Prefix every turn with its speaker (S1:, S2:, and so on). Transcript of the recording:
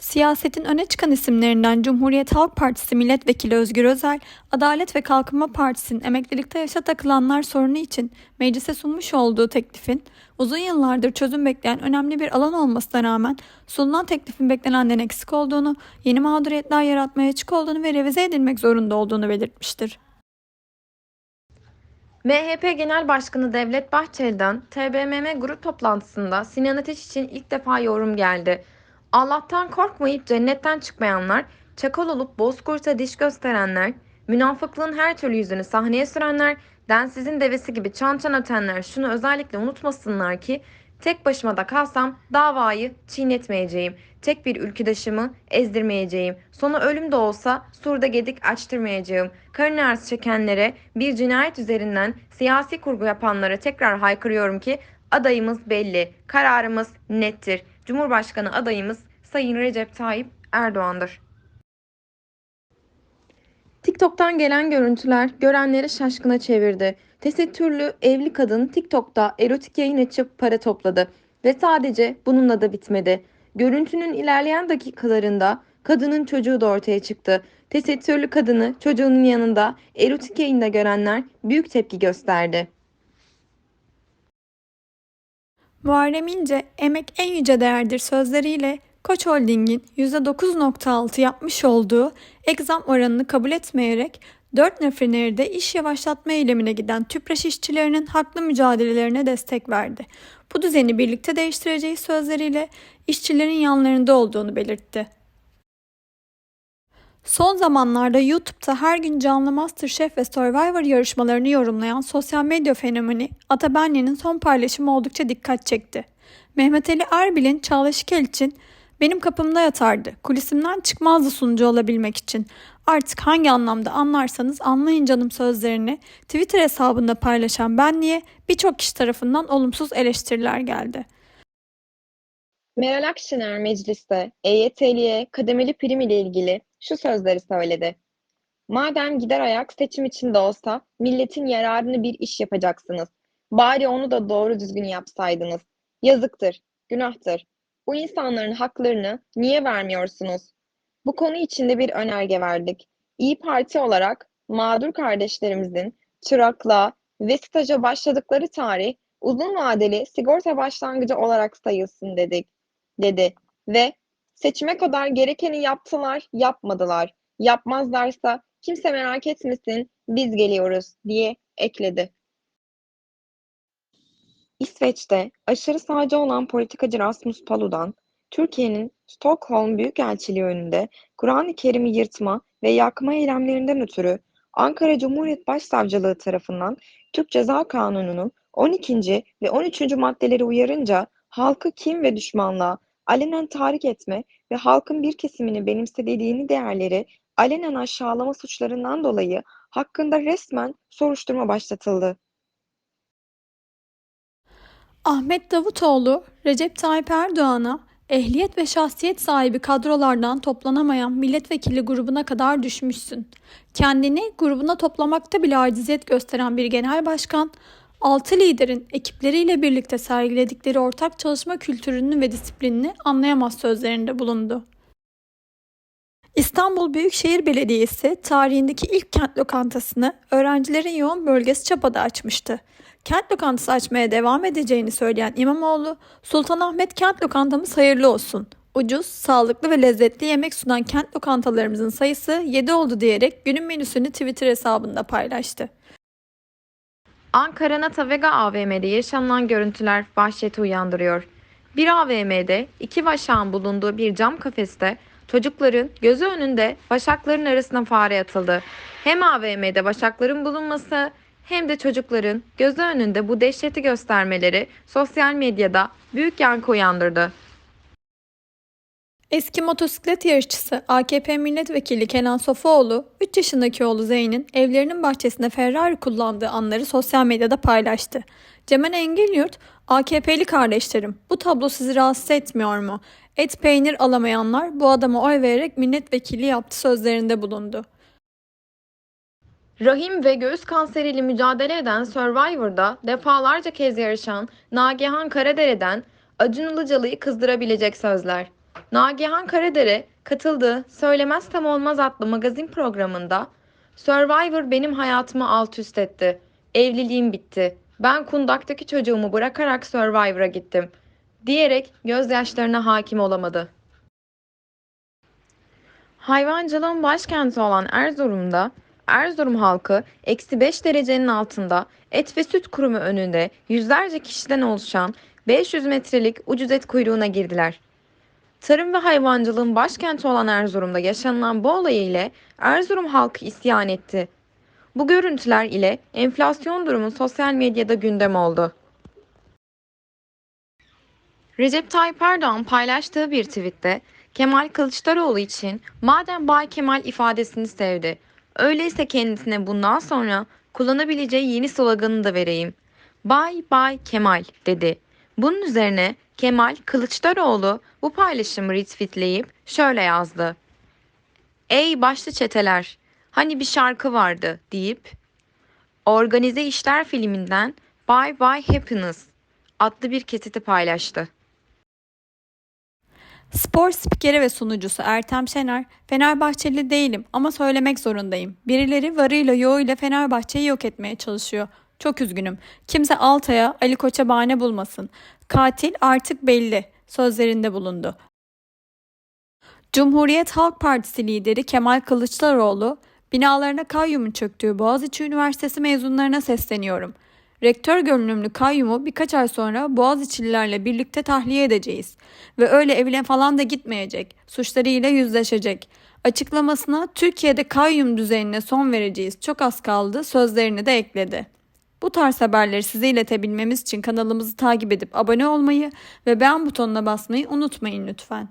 S1: Siyasetin öne çıkan isimlerinden Cumhuriyet Halk Partisi Milletvekili Özgür Özel, Adalet ve Kalkınma Partisi'nin emeklilikte yaşa takılanlar sorunu için meclise sunmuş olduğu teklifin uzun yıllardır çözüm bekleyen önemli bir alan olmasına rağmen sunulan teklifin beklenenden eksik olduğunu, yeni mağduriyetler yaratmaya açık olduğunu ve revize edilmek zorunda olduğunu belirtmiştir.
S2: MHP Genel Başkanı Devlet Bahçeli'den TBMM grup toplantısında Sinan Ateş için ilk defa yorum geldi. Allah'tan korkmayıp cennetten çıkmayanlar, çakal olup bozkurta diş gösterenler, münafıklığın her türlü yüzünü sahneye sürenler, densizin devesi gibi çan çan ötenler şunu özellikle unutmasınlar ki tek başıma da kalsam davayı çiğnetmeyeceğim. Tek bir ülküdaşımı ezdirmeyeceğim. Sonu ölüm de olsa surda gedik açtırmayacağım. Karın ağrısı çekenlere bir cinayet üzerinden siyasi kurgu yapanlara tekrar haykırıyorum ki adayımız belli. Kararımız nettir. Cumhurbaşkanı adayımız Sayın Recep Tayyip Erdoğan'dır. TikTok'tan gelen görüntüler görenleri şaşkına çevirdi. Tesettürlü evli kadın TikTok'ta erotik yayın açıp para topladı ve sadece bununla da bitmedi. Görüntünün ilerleyen dakikalarında kadının çocuğu da ortaya çıktı. Tesettürlü kadını çocuğunun yanında erotik yayında görenler büyük tepki gösterdi.
S1: Muharrem İnce, emek en yüce değerdir sözleriyle Koç Holding'in %9.6 yapmış olduğu ek oranını kabul etmeyerek 4 nefrinerde iş yavaşlatma eylemine giden tüpraş işçilerinin haklı mücadelelerine destek verdi. Bu düzeni birlikte değiştireceği sözleriyle işçilerin yanlarında olduğunu belirtti. Son zamanlarda YouTube'da her gün canlı MasterChef ve Survivor yarışmalarını yorumlayan sosyal medya fenomeni Atabenli'nin son paylaşımı oldukça dikkat çekti. Mehmet Ali Erbil'in Çağla Şikel için benim kapımda yatardı. Kulisimden çıkmazdı sunucu olabilmek için. Artık hangi anlamda anlarsanız anlayın canım sözlerini Twitter hesabında paylaşan Benli'ye birçok kişi tarafından olumsuz eleştiriler geldi.
S3: Meral Akşener mecliste EYT'liye kademeli prim ile ilgili şu sözleri söyledi. Madem gider ayak seçim için de olsa milletin yararını bir iş yapacaksınız. Bari onu da doğru düzgün yapsaydınız. Yazıktır, günahtır. Bu insanların haklarını niye vermiyorsunuz? Bu konu içinde bir önerge verdik. İyi Parti olarak mağdur kardeşlerimizin çıraklığa ve staja başladıkları tarih uzun vadeli sigorta başlangıcı olarak sayılsın dedik dedi ve seçime kadar gerekeni yaptılar, yapmadılar. Yapmazlarsa kimse merak etmesin, biz geliyoruz diye ekledi. İsveç'te aşırı sağcı olan politikacı Rasmus Paludan, Türkiye'nin Stockholm Büyükelçiliği önünde Kur'an-ı Kerim'i yırtma ve yakma eylemlerinden ötürü Ankara Cumhuriyet Başsavcılığı tarafından Türk Ceza Kanunu'nun 12. ve 13. maddeleri uyarınca halkı kim ve düşmanlığa alenen tahrik etme ve halkın bir kesimini benimsediği dini değerleri alenen aşağılama suçlarından dolayı hakkında resmen soruşturma başlatıldı.
S1: Ahmet Davutoğlu, Recep Tayyip Erdoğan'a ehliyet ve şahsiyet sahibi kadrolardan toplanamayan milletvekili grubuna kadar düşmüşsün. Kendini grubuna toplamakta bile aciziyet gösteren bir genel başkan, altı liderin ekipleriyle birlikte sergiledikleri ortak çalışma kültürünü ve disiplinini anlayamaz sözlerinde bulundu. İstanbul Büyükşehir Belediyesi tarihindeki ilk kent lokantasını öğrencilerin yoğun bölgesi Çapa'da açmıştı. Kent lokantası açmaya devam edeceğini söyleyen İmamoğlu, Sultanahmet kent lokantamız hayırlı olsun. Ucuz, sağlıklı ve lezzetli yemek sunan kent lokantalarımızın sayısı 7 oldu diyerek günün menüsünü Twitter hesabında paylaştı.
S2: Ankara Nata Vega AVM'de yaşanılan görüntüler vahşeti uyandırıyor. Bir AVM'de iki vaşağın bulunduğu bir cam kafeste çocukların gözü önünde vaşakların arasına fare atıldı. Hem AVM'de vaşakların bulunması hem de çocukların gözü önünde bu dehşeti göstermeleri sosyal medyada büyük yankı uyandırdı.
S1: Eski motosiklet yarışçısı AKP milletvekili Kenan Sofuoğlu, 3 yaşındaki oğlu Zeyn'in evlerinin bahçesinde Ferrari kullandığı anları sosyal medyada paylaştı. Cemal Engilyurt, AKP'li kardeşlerim, bu tablo sizi rahatsız etmiyor mu? Et peynir alamayanlar bu adama oy vererek milletvekili yaptı sözlerinde bulundu.
S2: Rahim ve göğüs kanseriyle mücadele eden Survivor'da defalarca kez yarışan Nagihan Karadere'den Acun Ilıcalı'yı kızdırabilecek sözler. Nagihan Karadere katıldığı Söylemez Tam Olmaz adlı magazin programında Survivor benim hayatımı alt üst etti. Evliliğim bitti. Ben kundaktaki çocuğumu bırakarak Survivor'a gittim. Diyerek gözyaşlarına hakim olamadı. Hayvancılığın başkenti olan Erzurum'da Erzurum halkı eksi 5 derecenin altında et ve süt kurumu önünde yüzlerce kişiden oluşan 500 metrelik ucuz et kuyruğuna girdiler. Tarım ve hayvancılığın başkenti olan Erzurum'da yaşanılan bu olay ile Erzurum halkı isyan etti. Bu görüntüler ile enflasyon durumu sosyal medyada gündem oldu. Recep Tayyip Erdoğan paylaştığı bir tweette Kemal Kılıçdaroğlu için madem Bay Kemal ifadesini sevdi, öyleyse kendisine bundan sonra kullanabileceği yeni sloganı da vereyim. Bay Bay Kemal dedi. Bunun üzerine Kemal Kılıçdaroğlu bu paylaşımı retweetleyip şöyle yazdı. Ey başlı çeteler, hani bir şarkı vardı deyip Organize İşler filminden Bye Bye Happiness adlı bir kesiti paylaştı.
S1: Spor spikeri ve sunucusu Ertem Şener, Fenerbahçeli değilim ama söylemek zorundayım. Birileri varıyla yoğuyla Fenerbahçe'yi yok etmeye çalışıyor. Çok üzgünüm. Kimse Altay'a, Ali Koç'a bahane bulmasın. Katil artık belli. Sözlerinde bulundu. Cumhuriyet Halk Partisi lideri Kemal Kılıçdaroğlu, binalarına kayyumun çöktüğü Boğaziçi Üniversitesi mezunlarına sesleniyorum. Rektör görünümlü kayyumu birkaç ay sonra Boğaziçi'lilerle birlikte tahliye edeceğiz. Ve öyle evine falan da gitmeyecek. Suçlarıyla yüzleşecek. Açıklamasına Türkiye'de kayyum düzenine son vereceğiz. Çok az kaldı sözlerini de ekledi. Bu tarz haberleri size iletebilmemiz için kanalımızı takip edip abone olmayı ve beğen butonuna basmayı unutmayın lütfen.